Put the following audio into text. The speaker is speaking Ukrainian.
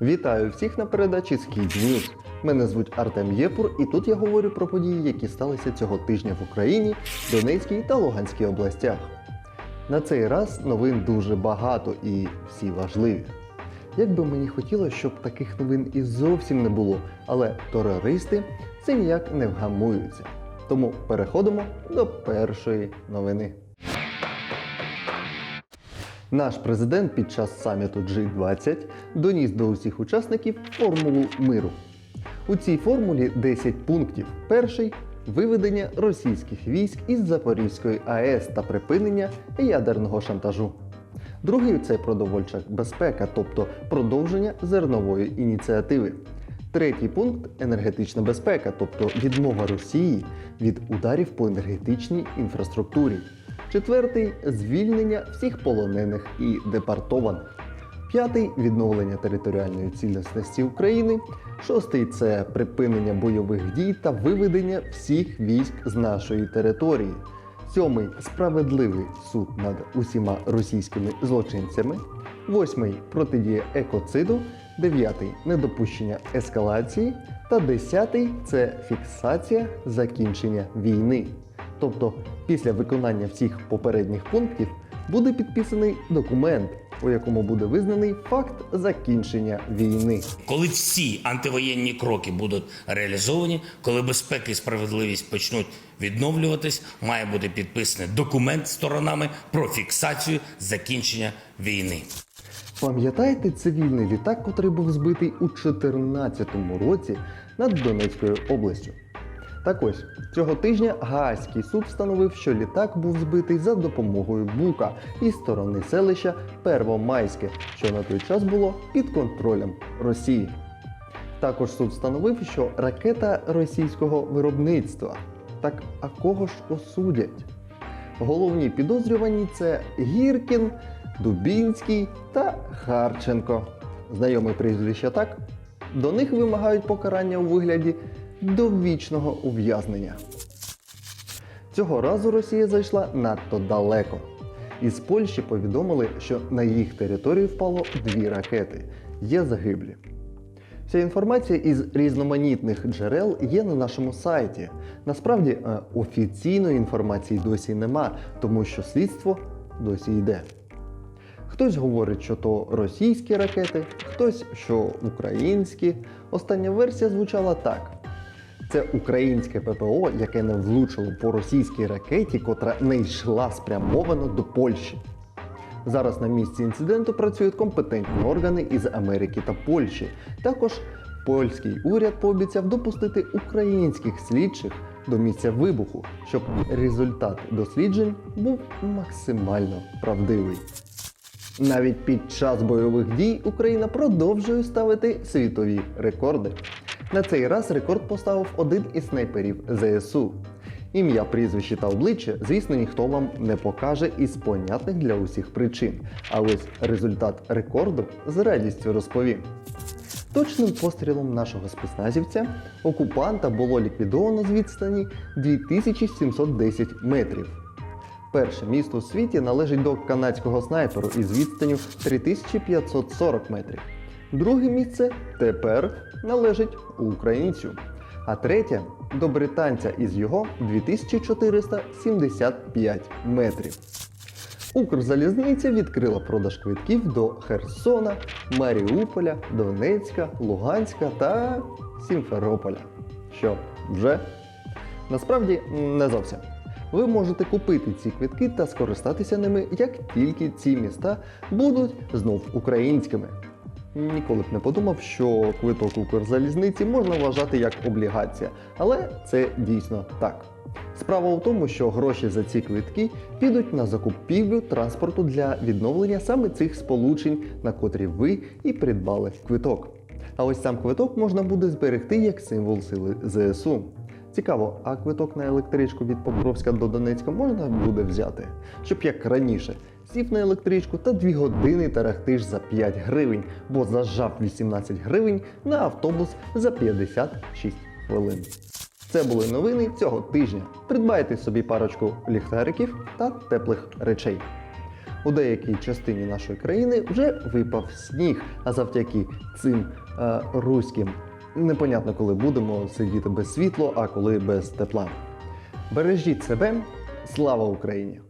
Вітаю всіх на передачі Схід Ньюз. Мене звуть Артем Єпур, і тут я говорю про події, які сталися цього тижня в Україні, Донецькій та Луганській областях. На цей раз новин дуже багато і всі важливі. Як би мені хотілося, щоб таких новин і зовсім не було, але терористи це ніяк не вгамуються. Тому переходимо до першої новини. Наш президент під час саміту G20 доніс до усіх учасників формулу миру. У цій формулі 10 пунктів. Перший виведення російських військ із Запорізької АЕС та припинення ядерного шантажу. Другий це продовольча безпека, тобто продовження зернової ініціативи. Третій пункт енергетична безпека, тобто відмова Росії від ударів по енергетичній інфраструктурі. Четвертий звільнення всіх полонених і депортованих. П'ятий відновлення територіальної цілісності України. Шостий це припинення бойових дій та виведення всіх військ з нашої території. Сьомий справедливий суд над усіма російськими злочинцями. Восьмий протидія екоциду. Дев'ятий недопущення ескалації. Та десятий це фіксація закінчення війни. Тобто, після виконання всіх попередніх пунктів буде підписаний документ, у якому буде визнаний факт закінчення війни. Коли всі антивоєнні кроки будуть реалізовані, коли безпека і справедливість почнуть відновлюватись, має бути підписаний документ сторонами про фіксацію закінчення війни. Пам'ятаєте цивільний літак, котрий був збитий у 2014 році над Донецькою областю? Так ось цього тижня Гаазький суд встановив, що літак був збитий за допомогою бука із сторони селища Первомайське, що на той час було під контролем Росії. Також суд встановив, що ракета російського виробництва. Так а кого ж осудять? Головні підозрювані це Гіркін, Дубінський та Харченко. Знайоме прізвище так? До них вимагають покарання у вигляді довічного ув'язнення. Цього разу Росія зайшла надто далеко. Із Польщі повідомили, що на їх територію впало дві ракети. Є загиблі. Вся інформація із різноманітних джерел є на нашому сайті. Насправді е, офіційної інформації досі нема, тому що слідство досі йде. Хтось говорить, що то російські ракети, хтось, що українські. Остання версія звучала так: це українське ППО, яке не влучило по російській ракеті, котра не йшла спрямовано до Польщі. Зараз на місці інциденту працюють компетентні органи із Америки та Польщі. Також польський уряд пообіцяв допустити українських слідчих до місця вибуху, щоб результат досліджень був максимально правдивий. Навіть під час бойових дій Україна продовжує ставити світові рекорди. На цей раз рекорд поставив один із снайперів ЗСУ. Ім'я, прізвище та обличчя, звісно, ніхто вам не покаже із понятних для усіх причин. А ось результат рекорду з радістю розповім. Точним пострілом нашого спецназівця окупанта було ліквідовано з відстані 2710 метрів. Перше місто у світі належить до канадського снайперу із відстанню 3540 метрів. Друге місце тепер належить українцю. А третє до британця із його 2475 метрів. Укрзалізниця відкрила продаж квитків до Херсона, Маріуполя, Донецька, Луганська та Сімферополя. Що, вже? Насправді не зовсім. Ви можете купити ці квитки та скористатися ними, як тільки ці міста будуть знов українськими. Ніколи б не подумав, що квиток Укрзалізниці можна вважати як облігація, але це дійсно так. Справа в тому, що гроші за ці квитки підуть на закупівлю транспорту для відновлення саме цих сполучень, на котрі ви і придбали квиток. А ось сам квиток можна буде зберегти як символ сили ЗСУ. Цікаво, а квиток на електричку від Покровська до Донецька можна буде взяти, щоб як раніше сів на електричку та 2 години тарахтиш за 5 гривень, бо зажав 18 гривень на автобус за 56 хвилин. Це були новини цього тижня. Придбайте собі парочку ліхтариків та теплих речей. У деякій частині нашої країни вже випав сніг, а завдяки цим е, руським непонятно, коли будемо сидіти без світла, а коли без тепла. Бережіть себе, слава Україні!